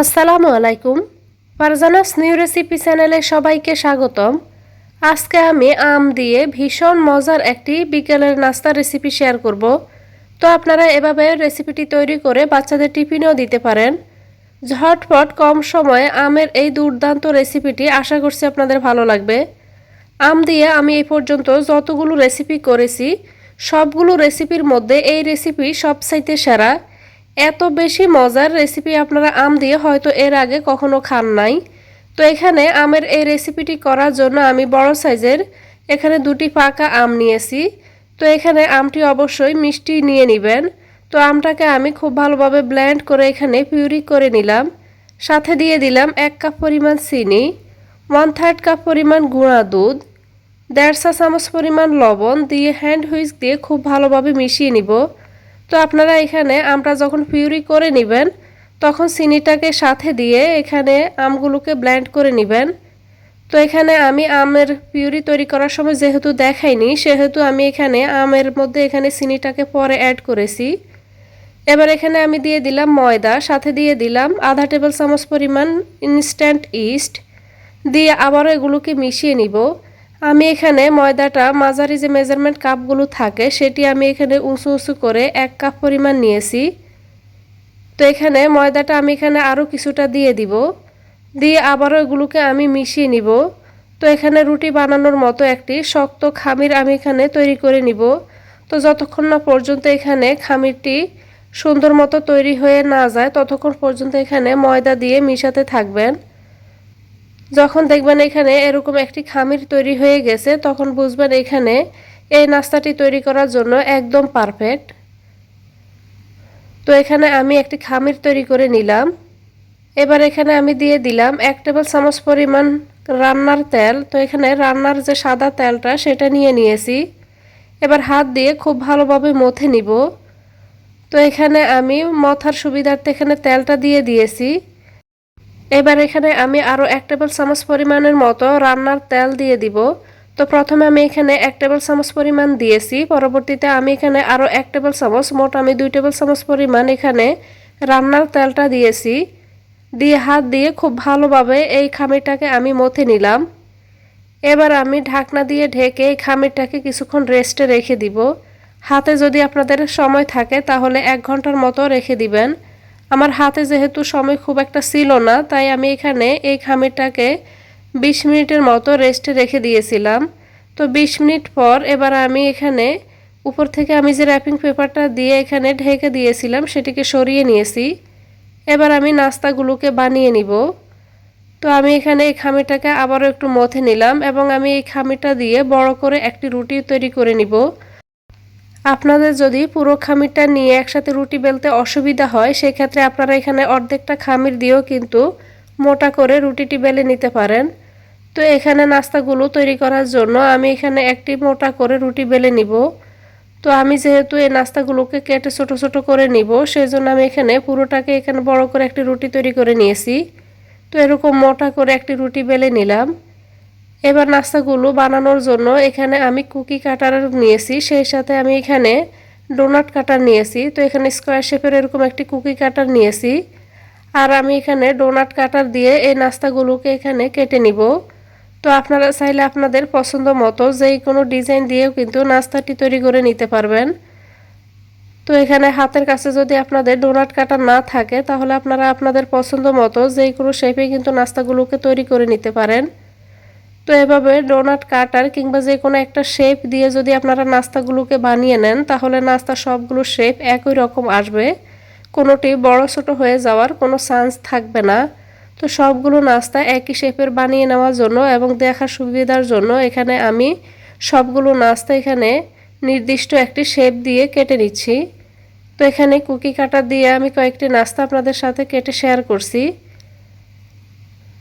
আসসালামু আলাইকুম। Farzana's new recipe চ্যানেলে সবাইকে স্বাগতম। আজকে আমি আম দিয়ে ভীষণ মজার একটি বিকেলের নাস্তা রেসিপি শেয়ার করব। তো আপনারা এভাবে রেসিপিটি তৈরি করে বাচ্চাদের টিফিনেও দিতে পারেন। ঝটপট কম সময়ে আমের এই দুর্দান্ত রেসিপিটি আশা করছি আপনাদের ভালো লাগবে। আম দিয়ে আমি এই পর্যন্ত যতগুলো রেসিপি করেছি, সবগুলো রেসিপির মধ্যে এই রেসিপি সবচাইতে সেরা। এত বেশি মজার রেসিপি আপনারা আম দিয়ে হয়তো এর আগে কখনো খান নাই। তো এখানে আমের এই রেসিপিটি করার জন্য আমি বড় সাইজের এখানে দুটি পাকা আম নিয়েছি। তো এখানে আমটি অবশ্যই মিষ্টি নিয়ে নেবেন। তো আমটাকে আমি খুব ভালোভাবে ব্লেন্ড করে এখানে পিউরি করে নিলাম। সাথে দিয়ে দিলাম এক কাপ পরিমাণ চিনি ওয়ান থার্ড কাপ পরিমাণ গুঁড়া দুধ দেড়শা চামচ পরিমাণ লবণ দিয়ে হ্যান্ড হুইস দিয়ে খুব ভালোভাবে মিশিয়ে নিব। তো আপনারা এখানে আমটা যখন পিউরি করে নেবেন, তখন চিনিটাকে সাথে দিয়ে এখানে আমগুলোকে ব্ল্যান্ড করে নেবেন। তো এখানে আমি আমের পিউরি তৈরি করার সময় যেহেতু দেখাইনি, সেহেতু আমি এখানে আমের মধ্যে এখানে চিনিটাকে পরে অ্যাড করেছি। এবার এখানে আমি দিয়ে দিলাম ময়দা, সাথে দিয়ে দিলাম আধা টেবিল চামচ পরিমাণ ইনস্ট্যান্ট ইস্ট দিয়ে আবারও এগুলোকে মিশিয়ে নিব। আমি এখানে ময়দাটা মাঝারি যে মেজারমেন্ট কাপগুলো থাকে, সেটি আমি এখানে উঁচু উঁচু করে এক কাপ পরিমাণ নিয়েছি। তো এখানে ময়দাটা আমি এখানে আরও কিছুটা দিয়ে দিব। দিয়ে আবারও এগুলোকে আমি মিশিয়ে নিব। তো এখানে রুটি বানানোর মতো একটি শক্ত খামির আমি এখানে তৈরি করে নিব। তো যতক্ষণ না পর্যন্ত এখানে খামিরটি সুন্দর মতো তৈরি হয়ে না যায়, ততক্ষণ পর্যন্ত এখানে ময়দা দিয়ে মিশাতে থাকবেন। যখন দেখবেন এখানে এরকম একটি খামির তৈরি হয়ে গেছে, তখন বুঝবেন এখানে এই নাস্তাটি তৈরি করার জন্য একদম পারফেক্ট। তো এখানে আমি একটি খামির তৈরি করে নিলাম। এবার এখানে আমি দিয়ে দিলাম এক টেবিল চামচ পরিমাণ রান্নার তেল। তো এখানে রান্নার যে সাদা তেলটা, সেটা নিয়ে নিয়েছি। এবার হাত দিয়ে খুব ভালোভাবে মথে নিব। তো এখানে আমি মথার সুবিধার্থে এখানে তেলটা দিয়ে দিয়েছি। এবার এখানে আমি আরও এক টেবিল চামচ পরিমাণের মতো রান্নার তেল দিয়ে দিব। তো প্রথমে আমি এখানে এক টেবিল চামচ পরিমাণ দিয়েছি। পরবর্তীতে আমি এখানে আরও এক টেবিল চামচ, মোট আমি দুই টেবিল চামচ পরিমাণ এখানে রান্নার তেলটা দিয়েছি। দিয়ে হাত দিয়ে খুব ভালোভাবে এই খামিরটাকে আমি মথে নিলাম। এবার আমি ঢাকনা দিয়ে ঢেকে এই খামিরটাকে কিছুক্ষণ রেস্টে রেখে দিব। হাতে যদি আপনাদের সময় থাকে তাহলে এক ঘণ্টার মতো রেখে দিবেন। আমার হাতে যেহেতু সময় খুব একটা ছিল না, তাই আমি এখানে এই খামিরটাকে বিশ মিনিটের মতো রেস্টে রেখে দিয়েছিলাম। তো বিশ মিনিট পর এবার আমি এখানে উপর থেকে আমি যে র্যাপিং পেপারটা দিয়ে এখানে ঢেকে দিয়েছিলাম, সেটিকে সরিয়ে নিয়েছি। এবার আমি নাস্তাগুলোকে বানিয়ে নিব। তো আমি এখানে এই খামিরটাকে আবারও একটু মথে নিলাম এবং আমি এই খামিরটা দিয়ে বড় করে একটি রুটি তৈরি করে নিব। আপনাদের যদি পুরো খামিরটা নিয়ে একসাথে রুটি বেলতে অসুবিধা হয়, সেক্ষেত্রে আপনারা এখানে অর্ধেকটা খামির দিয়েও কিন্তু মোটা করে রুটিটি বেলে নিতে পারেন। তো এখানে নাস্তাগুলো তৈরি করার জন্য আমি এখানে একটি মোটা করে রুটি বেলে নিব। তো আমি যেহেতু এই নাস্তাগুলোকে কেটে ছোট ছোট করে নিব সেই জন্য আমি এখানে পুরোটাকে এখানে বড় করে একটি রুটি তৈরি করে নিয়েছি। তো এরকম মোটা করে একটি রুটি বেলে নিলাম। এবার নাস্তাগুলো বানানোর জন্য এখানে আমি কুকি কাটার নিয়েছি, সেই সাথে আমি এখানে ডোনাট কাটার নিয়েছি। তো এখানে স্কোয়ার শেপের এরকম একটি কুকি কাটার নিয়েছি। আর আমি এখানে ডোনাট কাটার দিয়ে এই নাস্তাগুলোকে এখানে কেটে নিব। তো আপনারা চাইলে আপনাদের পছন্দ মতো যেই কোনো ডিজাইন দিয়েও কিন্তু নাস্তাটি তৈরি করে নিতে পারবেন। তো এখানে হাতের কাছে যদি আপনাদের ডোনাট কাটা না থাকে, তাহলে আপনারা আপনাদের পছন্দ মতো যেই কোনো শেপে কিন্তু নাস্তাগুলোকে তৈরি করে নিতে পারেন। তো এভাবে ডোনাট কাটার কিংবা যে কোনো একটা শেপ দিয়ে যদি আপনারা নাস্তাগুলোকে বানিয়ে নেন, তাহলে নাস্তা সবগুলো শেপ একই রকম আসবে। কোনোটি বড় ছোট হয়ে যাওয়ার কোনো চান্স থাকবে না। তো সবগুলো নাস্তা একই শেপের বানিয়ে নেওয়ার জন্য এবং দেখার সুবিধার জন্য এখানে আমি সবগুলো নাস্তা এখানে নির্দিষ্ট একটি শেপ দিয়ে কেটে নিচ্ছি। তো এখানে কুকি কাটার দিয়ে আমি কয়েকটি নাস্তা আপনাদের সাথে কেটে শেয়ার করছি।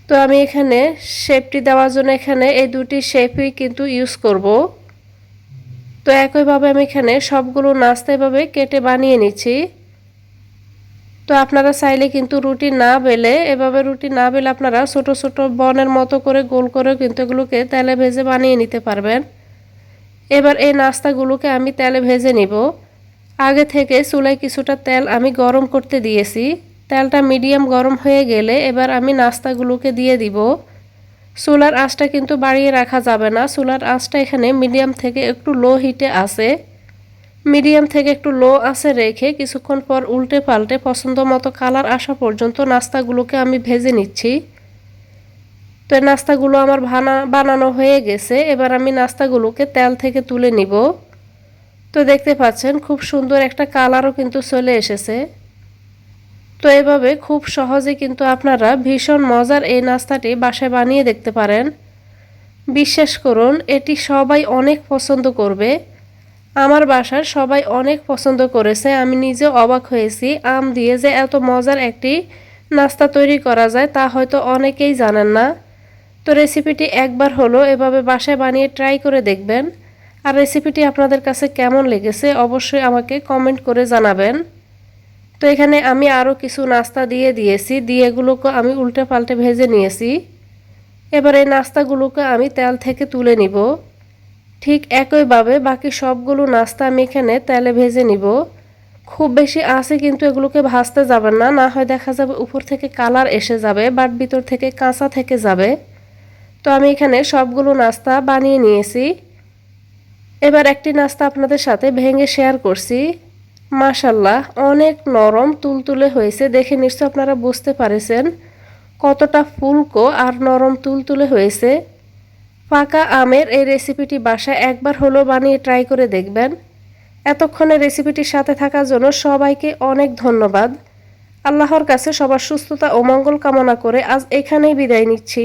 তো আমি এখানে শেপটি দেওয়ার জন্য এখানে এই দুটি শেপই কিন্তু ইউজ করব। তো একইভাবে আমি এখানে সবগুলো নাস্তা এভাবে কেটে বানিয়ে নিচ্ছি। তো আপনারা চাইলে কিন্তু রুটি না বেলে, এভাবে রুটি না বেলে আপনারা ছোট ছোট বনের মতো করে গোল করে কিন্তু এগুলোকে তেলে ভেজে বানিয়ে নিতে পারবেন। এবার এই নাস্তাগুলোকে আমি তেলে ভেজে নিব। আগে থেকে চুলায় কিছুটা তেল আমি গরম করতে দিয়েছি। তেলটা মিডিয়াম গরম হয়ে গেলে এবার আমি নাস্তাগুলোকে দিয়ে দিব। সোলার আঁচটা কিন্তু বাড়িয়ে রাখা যাবে না। সোলার আঁচটা এখানে মিডিয়াম থেকে একটু লো হিটে আছে। মিডিয়াম থেকে একটু লো আছে রেখে কিছুক্ষণ পর উল্টে পাল্টে পছন্দ মতো কালার আসা পর্যন্ত নাস্তাগুলোকে আমি ভেজে নিচ্ছি। তো নাস্তাগুলো আমার ভানা, বানানো হয়ে গেছে। এবার আমি নাস্তাগুলোকে তেল থেকে তুলে নিব। তো দেখতে পাচ্ছেন, খুব সুন্দর একটা কালারও কিন্তু চলে এসেছে। তো এভাবে খুব সহজে কিন্তু আপনারা ভীষণ মজার এই নাস্তাটি বাসায় বানিয়ে দেখতে পারেন। বিশ্বাস করুন, এটি সবাই অনেক পছন্দ করবে। আমার বাসার সবাই অনেক পছন্দ করেছে, আমি নিজে অবাক হয়েছি। আম দিয়ে যে এত মজার একটি নাস্তা তৈরি করা যায় তা হয়তো অনেকেই জানেন না। তো রেসিপিটি একবার হলো, এভাবে বাসায় বানিয়ে ট্রাই করে দেখবেন। আর রেসিপিটি আপনাদের কাছে কেমন লেগেছে অবশ্যই আমাকে কমেন্ট করে জানাবেন। তো এখানে আমি আরও কিছু নাস্তা দিয়ে দিয়েছি। দিয়ে এগুলোকে আমি উল্টে পাল্টে ভেজে নিয়েছি। এবার এই নাস্তাগুলোকে আমি তেল থেকে তুলে নিব। ঠিক একইভাবে বাকি সবগুলো নাস্তা আমি এখানে তেলে ভেজে নিব। খুব বেশি আছে কিন্তু এগুলোকে ভাজতে যাবেন না। না হয় দেখা যাবে উপর থেকে কালার এসে যাবে, বাট ভিতর থেকে কাঁচা থেকে যাবে। তো আমি এখানে সবগুলো নাস্তা বানিয়ে নিয়েছি। এবার একটি নাস্তা আপনাদের সাথে ভেঙে শেয়ার করছি। মাশাল্লাহ, অনেক নরম তুলতুলে হয়েছে। দেখে নিশ্চয় আপনারা বুঝতে পারেছেন কতটা ফুলকো আর নরম তুলতুলে হয়েছে। পাকা আমের এই রেসিপিটি বাসায় একবার হলো বানিয়ে ট্রাই করে দেখবেন। এতক্ষণে রেসিপিটির সাথে থাকার জন্য সবাইকে অনেক ধন্যবাদ। আল্লাহর কাছে সবার সুস্থতা ও মঙ্গল কামনা করে আজ এখানেই বিদায় নিচ্ছি।